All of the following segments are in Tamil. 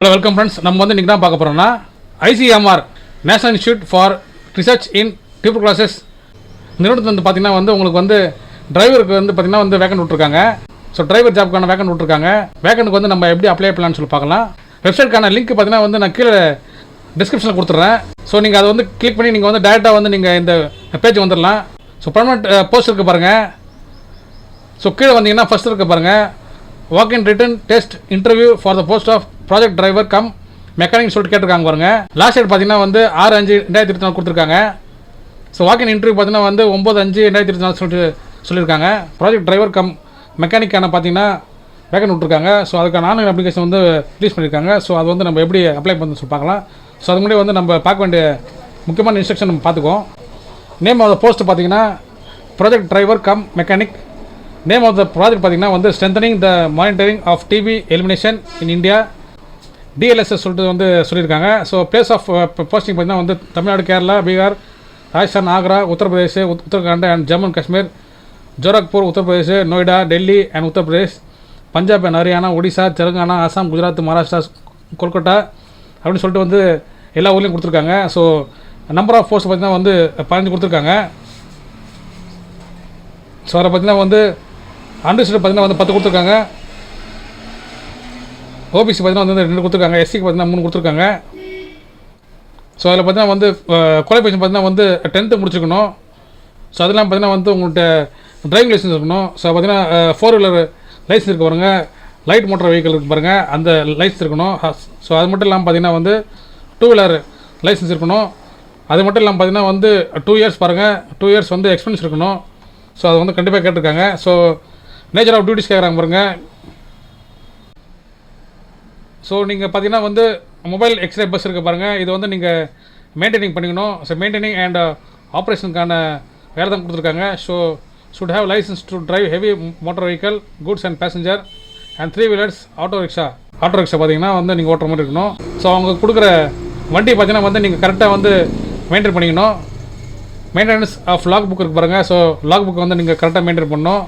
ஹலோ வெல்கம் ஃப்ரெண்ட்ஸ் நம்ம வந்து இன்றைக்கி தான் பார்க்க போகிறோம்னா ICMR national institute for research in tuberculosis நிறுவனத்தில் வந்து பார்த்தீங்கன்னா வந்து உங்களுக்கு வந்து டிரைவருக்கு வந்து பார்த்தீங்கன்னா வந்து வேகன் விட்ருக்காங்க ஸோ டிரைவர் ஜாப்க்கான வேகன் விட்ருக்காங்க வேகனுக்கு வந்து நம்ம எப்படி அப்ளை பண்ணலாம்னு சொல்லி பார்க்கலாம். வெப்சைட்க்கான லிங்க் பார்த்தீங்கன்னா வந்து நான் கீழே டிஸ்கிரிப்ஷனில் கொடுத்துட்றேன் ஸோ நீங்கள் அதை வந்து கிளிக் பண்ணி நீங்கள் வந்து டேரெக்டாக வந்து நீங்கள் இந்த பேஜ் வந்துடலாம் ஸோ பர்மனெண்ட் போஸ்ட் uh, இருக்குது பாருங்கள் ஸோ கீழே வந்தீங்கன்னா ஃபர்ஸ்ட் இருக்க பாருங்கள் walk in written test interview for the post of project driver cum mechanic சொல்லிட்டு கேட்டிருக்காங்க பாருங்க. லாஸ்ட் டேட் பார்த்தீங்கன்னா வந்து ஆறு அஞ்சு ரெண்டாயிரத்தி இருபத்தி நாலு கொடுத்துருக்காங்க. ஸோ வாக்கின் இன்டர்வியூ பார்த்தீங்கன்னா வந்து ஒம்பது அஞ்சு ரெண்டாயிரத்தி இருபத்தி நாலு சொல்லிட்டு சொல்லியிருக்காங்க. ப்ராஜெக்ட் டிரைவர் கம் மெக்கானிக்கான பார்த்தீங்கன்னா வேகன் விட்ருக்காங்க ஸோ அதுக்கான ஆன்லைன் அப்ளிகேஷன் வந்து ரிலீஸ் பண்ணியிருக்காங்க. ஸோ அது வந்து நம்ம எப்படி அப்ளை பண்ணி சொல்லி பார்க்கலாம். ஸோ அது முன்னாடி வந்து நம்ம பார்க்க வேண்டிய முக்கியமான இன்ஸ்ட்ரக்ஷன் நம்ம பார்த்துக்குவோம். நேம் ஆஃப் த போஸ்ட் பார்த்தீங்கன்னா project driver cum mechanic name of the project பார்த்தீங்கன்னா வந்து strengthening the monitoring of TB elimination in India DLSS சொல்லிட்டு வந்து சொல்லியிருக்காங்க. ஸோ பிளேஸ் ஆஃப் போஸ்டிங் பார்த்தீங்கன்னா வந்து Tamil Nadu Kerala Bihar Rajasthan Agra Uttar Pradesh Uttarakhand and Jammu and Kashmir Gorakhpur Uttar Pradesh Noida Delhi and Uttar Pradesh Punjab and Haryana Odisha Telangana Assam Gujarat Maharashtra Kolkata அப்படின்னு சொல்லிட்டு வந்து எல்லா ஊர்லேயும் கொடுத்துருக்காங்க. ஸோ நம்பர் ஆஃப் போஸ்ட் பார்த்தீங்கன்னா வந்து பதினஞ்சு கொடுத்துருக்காங்க. ஸோ அதை பார்த்தீங்கன்னா வந்து அண்டர்ஸ்டூட் பார்த்தீங்கன்னா வந்து பத்து கொடுத்துருக்காங்க. ஓபிசி பார்த்தீங்கன்னா வந்து ரெண்டு கொடுத்துருக்காங்க எஸ்சிக்கு பார்த்தீங்கன்னா மூணு கொடுத்துருக்காங்க. ஸோ அதில் பார்த்தீங்கன்னா வந்து குவாலிஃபிகேஷன் பார்த்தீங்கன்னா வந்து டென்த்து முடிச்சுக்கணும் ஸோ அதெல்லாம் பார்த்தீங்கன்னா வந்து உங்கள்கிட்ட டிரைவிங் லைசன்ஸ் இருக்கணும். ஸோ பார்த்தீங்கன்னா ஃபோர் வீலர் லைசன்ஸ் இருக்க பாருங்கள் லைட் மோட்டார் வெஹிக்கிள் இருக்கு பாருங்கள் அந்த லைசன்ஸ் இருக்கணும். ஸோ அது மட்டும் இல்லாமல் பார்த்தீங்கன்னா வந்து டூ வீலர் லைசன்ஸ் இருக்கணும். அது மட்டும் இல்லாமல் பார்த்தீங்கன்னா வந்து டூ இயர்ஸ் பாருங்கள் டூ இயர்ஸ் வந்து எக்ஸ்பீரியன்ஸ் இருக்கணும். ஸோ அது வந்து கண்டிப்பாக கேட்டிருக்காங்க. ஸோ நேச்சர் ஆஃப் டியூட்டிஸ் கேட்குறாங்க பாருங்கள் ஸோ நீங்கள் பார்த்தீங்கன்னா வந்து மொபைல் எக்ஸ்ரே பஸ் இருக்குது பாருங்கள் இது வந்து நீங்கள் மெயின்டைனிங் பண்ணிக்கணும். ஸோ மெயின்டைனிங் அண்ட் ஆப்ரேஷனுக்கான வேலை தான் கொடுத்துருக்காங்க. So should have licence to drive heavy motor vehicle goods and passenger and three wheelers auto rickshaw auto rickshaw பார்த்தீங்கன்னா வந்து நீங்கள் ஓட்டுற மாதிரி இருக்கணும். ஸோ அவங்க கொடுக்குற வண்டி பார்த்தீங்கன்னா வந்து நீங்கள் கரெக்டாக வந்து மெயின்டைன் பண்ணிக்கணும். மெயின்டெனன்ஸ் ஆஃப் லாக் புக் இருக்கு பாருங்கள் ஸோ லாக் புக்கை வந்து நீங்கள் கரெக்டாக மெயின்டைன் பண்ணணும்.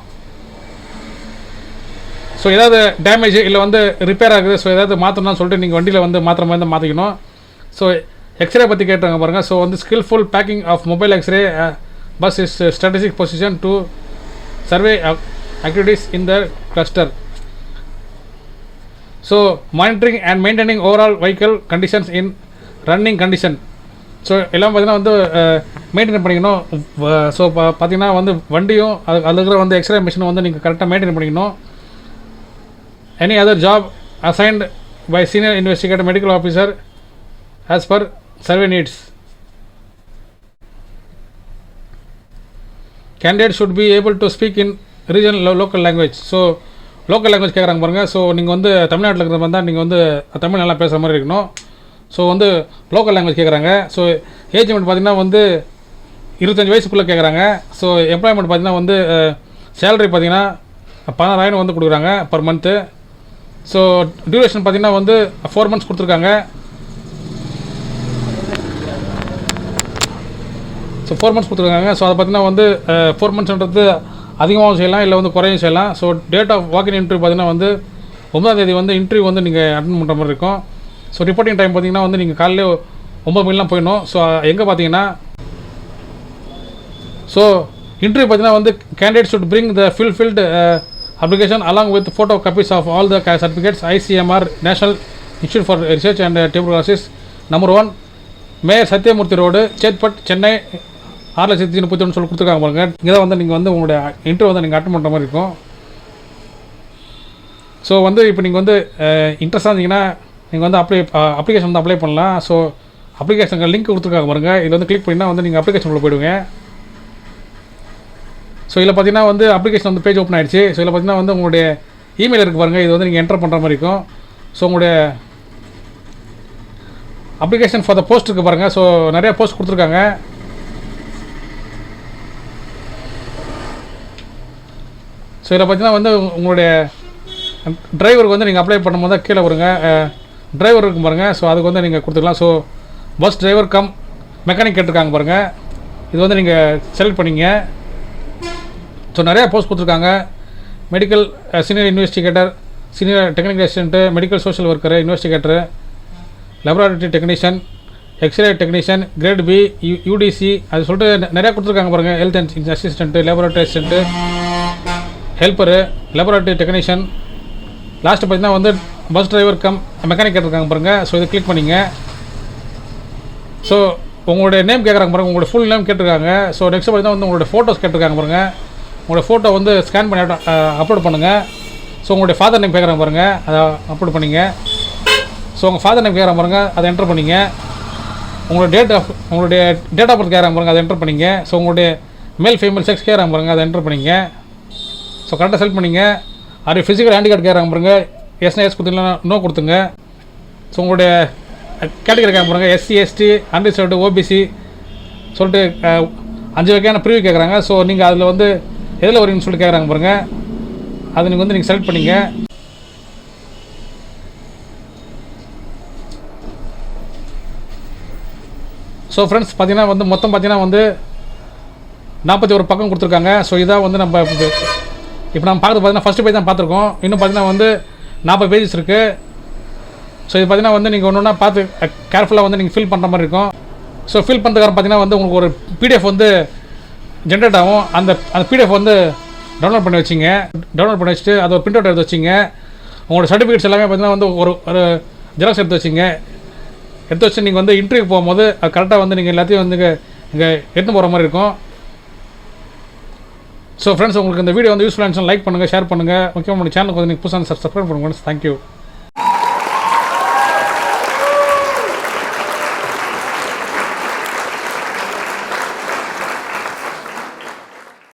ஸோ ஏதாவது டேமேஜ் இல்லை வந்து ரிப்பேர் ஆகுது ஸோ ஏதாவது மாற்றணும்னு சொல்லிட்டு நீங்கள் வண்டியில் வந்து மாற்றுற மாதிரி தான் மாற்றிக்கணும் ஸோ எக்ஸ்ரே பற்றி கேட்டாங்க பாருங்கள் ஸோ வந்து skilful parking of mobile x-ray bus is strategic position to survey activities in the cluster so monitoring and maintaining overall vehicle conditions in running condition so எல்லாம் பார்த்தீங்கன்னா வந்து uh, மெயின்டைன் பண்ணிக்கணும். ஸோ பார்த்தீங்கன்னா வந்து வண்டியும் அது அதில் இருக்கிற வந்து எக்ஸ்ரே மிஷினும் வந்து நீங்கள் கரெக்டாக மெயின்டைன் பண்ணிக்கணும். Any other job assigned by senior investigator medical officer as per survey needs. Candidate should be able to speak in regional lo- local language. So local language கேட்குறாங்க பாருங்கள் ஸோ நீங்கள் வந்து தமிழ்நாட்டில் இருக்கிற மாதிரி தான் நீங்கள் வந்து தமிழ் நல்லா பேசுகிற மாதிரி இருக்கணும். ஸோ வந்து லோக்கல் லாங்குவேஜ் கேட்குறாங்க ஸோ ஏஜ் லிமிட் பார்த்தீங்கன்னா வந்து இருபத்தஞ்சி வயசுக்குள்ளே கேட்குறாங்க ஸோ எம்ப்ளாய்மெண்ட் பார்த்தீங்கன்னா வந்து சேலரி பார்த்தீங்கன்னா பதினாறாயிரம் வந்து கொடுக்குறாங்க பர் மந்த்து ஸோ டியூரேஷன் பார்த்தீங்கன்னா வந்து ஃபோர் மந்த்ஸ் கொடுத்துருக்காங்க. ஸோ ஃபோர் மந்த்ஸ் கொடுத்துருக்காங்க. ஸோ அதை பார்த்தீங்கன்னா வந்து ஃபோர் மந்த்ஸ்ன்றது அதிகமாகவும் செய்யலாம் இல்லை வந்து குறையும் செய்யலாம். So date of walk in interview பார்த்தீங்கன்னா வந்து ஒன்பதாம் தேதி வந்து இன்டர்வியூ வந்து நீங்கள் அட்டன் பண்ணுற மாதிரி இருக்கும். ஸோ ரிப்போர்ட்டிங் டைம் பார்த்தீங்கன்னா வந்து நீங்கள் காலையில் ஒம்பது மணிலாம் போயிடணும். ஸோ எங்கே பார்த்தீங்கன்னா ஸோ இன்டர்வியூ பார்த்தீங்கன்னா வந்து candidate should bring the fulfilled application along with photo copies of all the ca- certificates ICMR National Institute for Research and uh, Tuberculosis. Number one mayor Sathyamurthy road Chetpet Chennai ஆறு லட்சத்தி முப்பத்தி ஒன்று சொல்லி கொடுத்துருக்காங்க பாருங்க. இங்கே தான் வந்து நீங்கள் வந்து உங்களுடைய இன்டர்வியூ வந்து நீங்கள் அட்டன் பண்ணுற மாதிரி இருக்கும். ஸோ வந்து இப்போ நீங்கள் வந்து இன்ட்ரெஸ்டாக இருந்தீங்கன்னா நீங்கள் வந்து அப்ளை அப்ளிகேஷன் வந்து அப்ளை பண்ணலாம். ஸோ அப்ளிகேஷனுக்கு லிங்க் கொடுத்துருக்காங்க பாருங்கள் இது வந்து கிளிக் பண்ணினா வந்து நீங்கள் அப்ளிகேஷன் உள்ள போயிடுவீங்க. ஸோ இதில் பார்த்தீங்கன்னா வந்து அப்ளிகேஷன் வந்து பேஜ் ஓப்பன் ஆகிடுச்சு ஸோ இதில் பார்த்தீங்கன்னா வந்து உங்களுடைய இமெயில் இருக்குது பாருங்கள் இது வந்து நீங்கள் என்டர் பண்ணுற மாதிரி இருக்கும். ஸோ உங்களுடைய அப்ளிகேஷன் ஃபார் த போஸ்ட் இருக்குது பாருங்கள் ஸோ நிறையா போஸ்ட் கொடுத்துருக்காங்க. ஸோ இதில் பார்த்தீங்கன்னா வந்து உங்களுடைய டிரைவருக்கு வந்து நீங்கள் அப்ளை பண்ணும்போது தான் கீழே வருங்க. டிரைவர் இருக்கும் பாருங்கள் ஸோ அதுக்கு வந்து நீங்கள் கொடுத்துக்கலாம். So bus driver cum mechanic கேட்டிருக்காங்க பாருங்கள் இது வந்து நீங்கள் செலக்ட் பண்ணிங்க. ஸோ நிறையா போஸ்ட் கொடுத்துருக்காங்க medical senior investigator senior technical assistant medical social worker investigator laboratory technician x-ray technician grade B U UDC அது சொல்லிட்டு நிறையா கொடுத்துருக்காங்க பாருங்கள் health and assistant laboratory assistant helper laboratory technician last பார்த்தீங்கன்னா வந்து பஸ் டிரைவர் கம் மெக்கானிக் கேட்டிருக்காங்க பாருங்கள் ஸோ இதை கிளிக் பண்ணிங்க. ஸோ உங்களுடைய நேம் கேட்குறாங்க பாருங்கள் உங்களுடைய ஃபுல் நேம் கேட்டிருக்காங்க. ஸோ நெக்ஸ்ட் பார்த்தீங்கன்னா வந்து உங்களுடைய ஃபோட்டோஸ் கேட்டிருக்காங்க பாருங்கள் உங்களுடைய ஃபோட்டோ வந்து ஸ்கேன் பண்ணி அப்லோட் பண்ணுங்கள் ஸோ உங்களுடைய ஃபாதர் நேம் கேட்குறேன் பாருங்கள் அதை அப்லோட் பண்ணிங்க. ஸோ உங்கள் ஃபாதர் நேம் கேட்குறேன் பாருங்கள் அதை என்டர் பண்ணிங்க. உங்களோட டேட் ஆஃப் உங்களுடைய டேட் ஆஃப் பர்த் கேட்குறேன் பாருங்கள் அதை என்டர் பண்ணிங்க. ஸோ உங்களுடைய மேல் ஃபீமேல் செக்ஸ் கேட்குறாங்க பாருங்கள் அதை என்டர் பண்ணிங்க. ஸோ கரெக்டாக செலக்ட் பண்ணிங்க. அது ஃபிசிக்கல் ஹேண்டிகார்ட் கேட்குறாங்க பாருங்கள் எஸ்னா எஸ் கொடுத்தீங்கன்னா நோ கொடுத்துங்க ஸோ உங்களுடைய கேட்டகரி இருக்காங்க பாருங்கள் எஸ்சி எஸ்டி அன்ரிசர்வ்டு ஓபிசி சொல்லிட்டு அஞ்சு வகையான ப்ரிவியூ கேட்குறாங்க ஸோ நீங்கள் அதில் வந்து எதில் வரீங்கன்னு சொல்லி கேட்குறாங்க பாருங்க. அதை நீங்கள் வந்து நீங்கள் செலக்ட் பண்ணிங்க. ஸோ ஃப்ரெண்ட்ஸ் பார்த்தீங்கன்னா வந்து மொத்தம் பார்த்தீங்கன்னா வந்து நாற்பத்தி ஒரு பக்கம் கொடுத்துருக்காங்க. ஸோ இதான் வந்து நம்ம இப்போ நம்ம பார்க்குறது பார்த்தீங்கன்னா ஃபஸ்ட்டு பேஜ் தான் பார்த்துருக்கோம். இன்னும் பார்த்தீங்கன்னா வந்து நாற்பது பேஜஸ் இருக்குது ஸோ இது பார்த்தீங்கன்னா வந்து நீங்கள் ஒன்று ஒன்றா பார்த்து கேர்ஃபுல்லாக வந்து நீங்கள் ஃபில் பண்ணுற மாதிரி இருக்கும். ஸோ ஃபில் பண்ணுறதுக்காக பார்த்தீங்கன்னா வந்து உங்களுக்கு ஒரு பிடிஎஃப் வந்து ஜென்ரேட் ஆகும். அந்த அந்த பிடிஎஃப் வந்து டவுன்லோட் பண்ணி வச்சிங்க. டவுன்லோட் பண்ணி வச்சுட்டு அதை ஒரு பிரிண்ட் அவுட் எடுத்து வச்சிங்க. உங்களோட சர்டிஃபிகேட்ஸ் எல்லாமே பார்த்தீங்கன்னா வந்து ஒரு ஒரு ஜெராக்ஸ் எடுத்து வச்சிங்க. எடுத்து வச்சு நீங்கள் வந்து இன்டர்வியூ போகும்போது அது கரெக்டாக வந்து நீங்கள் எல்லாத்தையும் வந்து இங்கே எடுத்து போகிற மாதிரி இருக்கும். ஸோ ஃப்ரெண்ட்ஸ் உங்களுக்கு இந்த வீடியோ வந்து யூஸ்ஃபுல்லாக லைக் பண்ணுங்கள் ஷேர் பண்ணுங்கள் முக்கியமாக நம்ம சேனலுக்கு வந்து நீங்கள் புதுசாக சப்ஸ்கிரைப் பண்ணுங்க தேங்க்யூ